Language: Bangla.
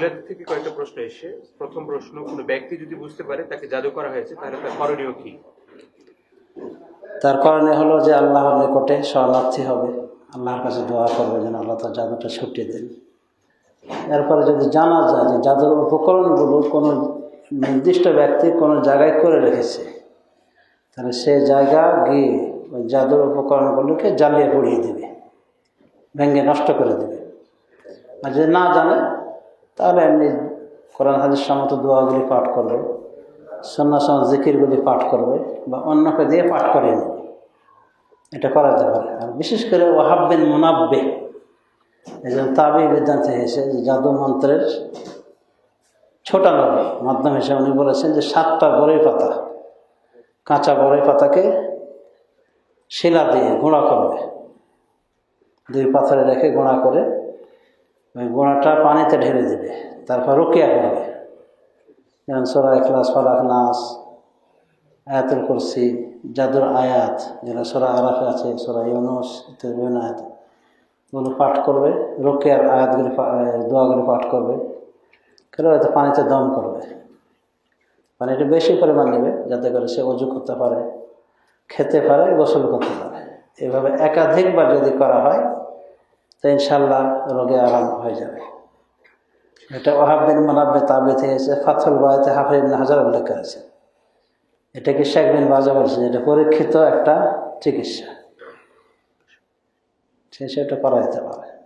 মহিলাদের থেকে কয়েকটা প্রশ্ন এসে, প্রথম প্রশ্ন, কোনো ব্যক্তি যদি বুঝতে পারে তাকে জাদু করা হয়েছে, তাহলে তার করণীয় কি? তার কারণে হলো যে আল্লাহর নিকটে শরণার্থী হবে। আল্লাহর কাছে দোয়া করবে যেন আল্লাহ তার জাদুটা ছুটিয়ে দেন। এরপরে যদি জানা যায় যে জাদুর উপকরণগুলো কোনো নির্দিষ্ট ব্যক্তি কোনো জায়গায় করে রেখেছে, তাহলে সে জায়গা গিয়ে ওই জাদুর উপকরণগুলোকে জ্বালিয়ে পড়িয়ে দেবে, ভেঙে নষ্ট করে দেবে। আর যদি না জানে তাহলে এমনি কোরআন, হাদিস সম্মত দোয়াগুলি পাঠ করবে সন্ন্যাসম জিকিরগুলি পাঠ করবে, বা অন্যকে দিয়ে পাঠ করিয়ে নেবে। এটা করা যেতে পারে আর বিশেষ করে ওয়াহাব্বিন মুনাব্বে এই জন্য তাবি বিদ্যান্তে হয়েছে যে জাদু মন্ত্রের ছোটানোর মাধ্যম হিসেবে উনি বলেছেন যে সাতটা বড়ই পাতা, কাঁচা বড়ই পাতাকে শিলা দিয়ে গুঁড়া করবে। দুই পাথরে রেখে গুঁড়া করে ওই গুঁড়াটা পানিতে ঢেলে দেবে, তারপর রুকিয়া করবে। যেমন সোরা এখলাস ফলাক নাস, আয়াতুল কুরসি, জাদুর আয়াত যেটা সোরা আরাফে আছে, সোরা ইউনুস ইত্যাদি আয়াত, ওগুলো পাঠ করবে, রোকেয়ার আয়াতগুলি দোয়াগুলি পাঠ করবে, কেন হয়তো পানিতে দম করবে? পানিটা বেশি পরিমাণ নেবে, যাতে করে সে অজু করতে পারে, খেতে পারে, গোসল করতে পারে। এভাবে একাধিকবার যদি করা হয় তো ইনশাল্লাহ রোগে আরাম হয়ে যাবে। এটা ওহাবিন মানাব্বে তাবে থেকে ফাথল বায়াতে হাফিজ ইবনে হাজার উল্লেখ করেছে। এটাকে শেখ বিন বাজা বলছে? এটা পরীক্ষিত একটা চিকিৎসা। সেটা করা যেতে পারে।